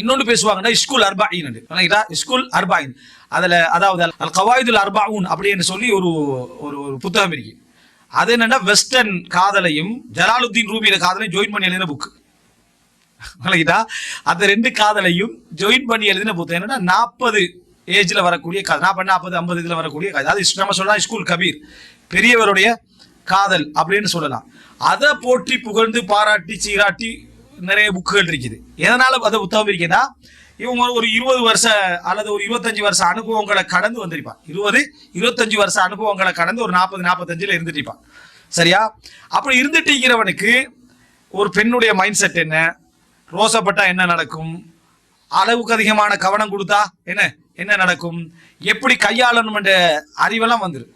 இன்னொன்று பேசுவாங்கன்னா ஸ்கூல் அர்பாயின் விளங்கிட்டா ஸ்கூல் அர்பாயின். அதில் அதாவது அல் கவாயுதுல் அர்பாவுன் அப்படின்னு சொல்லி ஒரு ஒரு ஒரு புத்தகம் இருக்கு. அது என்னன்னா வெஸ்டர்ன் காதலையும் ஜலாலுத்தீன் ரூபியில காதலையும் ஜாயின் பண்ணி எழுதின புக் விளங்கிட்டா அந்த ரெண்டு காதலையும் ஜாயின் பண்ணி எழுதின புத்தகம். என்னன்னா நாற்பது ஏஜில் வரக்கூடிய கதை நாற்பது நாற்பது ஐம்பது இதில் வரக்கூடிய கதை அது நம்ம சொல்லலாம் ஸ்கூல் கபீர். பெரியவருடைய காதல் அப்படின்னு சொல்லலாம். அதை போற்றி புகழ்ந்து பாராட்டி சீராட்டி நிறைய புக்குகள் இருக்குது. எதனால அதை புத்தகம் இருக்குன்னா இவங்க ஒரு இருபது வருஷ அல்லது ஒரு இருபத்தஞ்சு வருஷ அனுபவங்களை கடந்து வந்திருப்பான். இருபது இருபத்தஞ்சு வருஷ அனுபவங்களை கடந்து ஒரு நாற்பது நாற்பத்தஞ்சில் இருந்துட்டிருப்பான் சரியா? அப்படி இருந்துட்டீங்கிறவனுக்கு ஒரு பெண்ணுடைய மைண்ட் செட் என்ன? ரோசப்பட்டா என்ன நடக்கும்? அளவுக்கு அதிகமான கவனம் கொடுத்தா என்ன? என்ன நடக்கும்? எப்படி கையாளணும் என்ற அறிவெல்லாம் வந்துடும்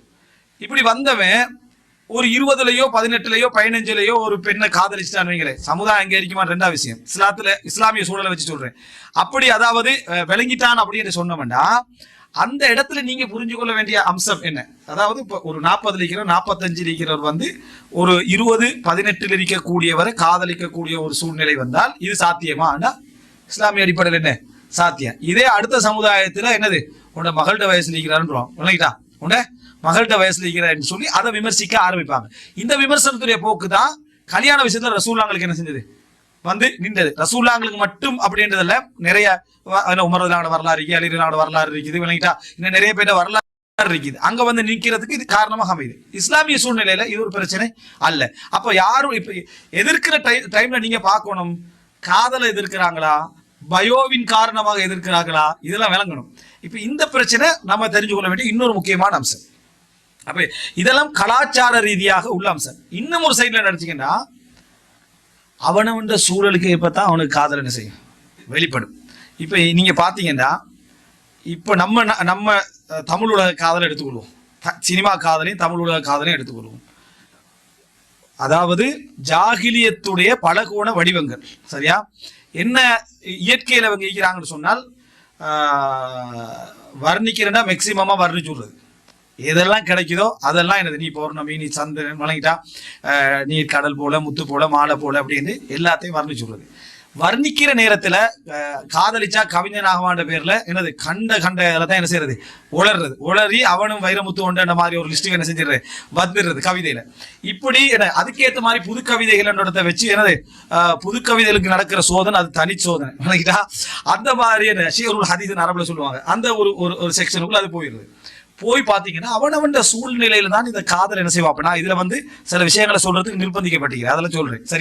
இப்படி வந்தவன் ஒரு இருபதுலயோ பதினெட்டுலயோ பதினஞ்சுலயோ ஒரு பெண்ணை காதலிச்சுட்டான்னு வைங்களேன். சமுதாயம் அங்கீகரிக்குமா ரெண்டாவது ரெண்டா விஷயம். இஸ்லாத்துல இஸ்லாமிய சூழலை வச்சு சொல்றேன். அப்படி அதாவது விளங்கிட்டான் அப்படின்னு சொன்னோம்னா அந்த இடத்துல நீங்க புரிஞ்சு கொள்ள வேண்டிய அம்சம் என்ன? அதாவது இப்போ ஒரு நாற்பதுல இருக்கிற நாற்பத்தஞ்சு இருக்கிறவர் வந்து ஒரு இருபது பதினெட்டில் இருக்கக்கூடியவரை காதலிக்கக்கூடிய ஒரு சூழ்நிலை வந்தால் இது சாத்தியமா? இஸ்லாமிய அடிப்படையில் என்ன? சாத்தியம். இதே அடுத்த சமுதாயத்துல என்னது? உன்னோட மகள்கிட்ட வயசுல இருக்கிறாருன்றோம் விளங்கிட்டா? உன்ன மகள்கிட்ட வயசுல இருக்கிறான்னு சொல்லி அதை விமர்சிக்க ஆரம்பிப்பாங்க. இந்த விமர்சனத்துடைய போக்கு தான் கல்யாண விஷயத்துல ரசூல்லாங்களுக்கு என்ன செஞ்சது? வந்து நின்றது. ரசூல்லாங்களுக்கு மட்டும் அப்படின்றதுல நிறைய உமரதுலாவோட வரலாறு இருக்கு அலிரலாவோட வரலாறு இருக்குது விளங்கிட்டா இன்னும் நிறைய பேர் வரலாறு இருக்குது. அங்க வந்து நிற்கிறதுக்கு இது காரணமாக அமையுது. இஸ்லாமிய சூழ்நிலையில இது ஒரு பிரச்சனை அல்ல. அப்ப யாரும் இப்ப எதிர்க்கிற டைம்ல நீங்க பார்க்கணும் காதலை எதிர்க்கிறாங்களா? பயோவின் காரணமாக எதிர்க்கிறார்களா? இதெல்லாம் விளங்கணும். இப்ப இந்த பிரச்சனை நம்ம தெரிஞ்சு கொள்ள வேண்டிய இன்னொரு முக்கியமான அம்சம். அப்ப இதெல்லாம் கலாச்சார ரீதியாக உள்ள அம்சம் இன்னும் ஒரு சைட்ல நினைச்சீங்கன்னா அவனவன்ற சூழலுக்கு இப்போ தான் அவனுக்கு காதல் என்ன செய்யும் வெளிப்படும். இப்போ நீங்க பாத்தீங்கன்னா இப்போ நம்ம நம்ம தமிழ் உலக காதலை எடுத்துக்கொள்வோம். சினிமா காதலையும் தமிழ் உலக காதலையும் எடுத்துக்கொள்வோம். அதாவது ஜாகிலியத்துடைய பலகோண வடிவங்கள் சரியா? என்ன இயற்கையில் அவங்க ஈக்கிறாங்கன்னு சொன்னால் வர்ணிக்கிறேன்னா மேக்சிமமாக வர்ணிச்சு விடுறது. எதெல்லாம் கிடைக்குதோ அதெல்லாம் என்னது நீ பௌர்ணமி நீ சந்திரன் வழங்கிட்டா நீ கடல் போல முத்து போல மாலை போல அப்படின்னு எல்லாத்தையும் வர்ணிச்சு வர்ணிக்கிற நேரத்துல காதலிச்சா கவிஞன் ஆகவான்ற பேர்ல என்னது கண்ட கண்ட இதில் தான் என்ன செய்யறது உளர்றது. உளறி அவனும் வைரமுத்து உண்டு மாதிரி ஒரு லிஸ்ட்டுக்கு என்ன செஞ்சிடுறது? வந்துடுறது கவிதையில. இப்படி என்ன அதுக்கேற்ற மாதிரி புது கவிதைகள் வச்சு என்னது ஆஹ், புது கவிதைகளுக்கு நடக்கிற சோதனை அது தனி சோதனை. வணக்கிட்டா அந்த மாதிரி என்ன ஷியருல் ஹதீஸ் அரபுல சொல்லுவாங்க. அந்த ஒரு ஒரு ஒரு செக்ஷனுக்குள்ள அது போயிடுது. போய் பார்த்தீங்கன்னா அவனவன் சூழ்நிலையில தான் இந்த காதல் என்ன செய்வாப்பனா இதுல வந்து சில விஷயங்களை சொல்றதுக்கு நிர்பந்திக்கப்பட்டிருக்கிறேன் அதெல்லாம் சொல்றேன். சரி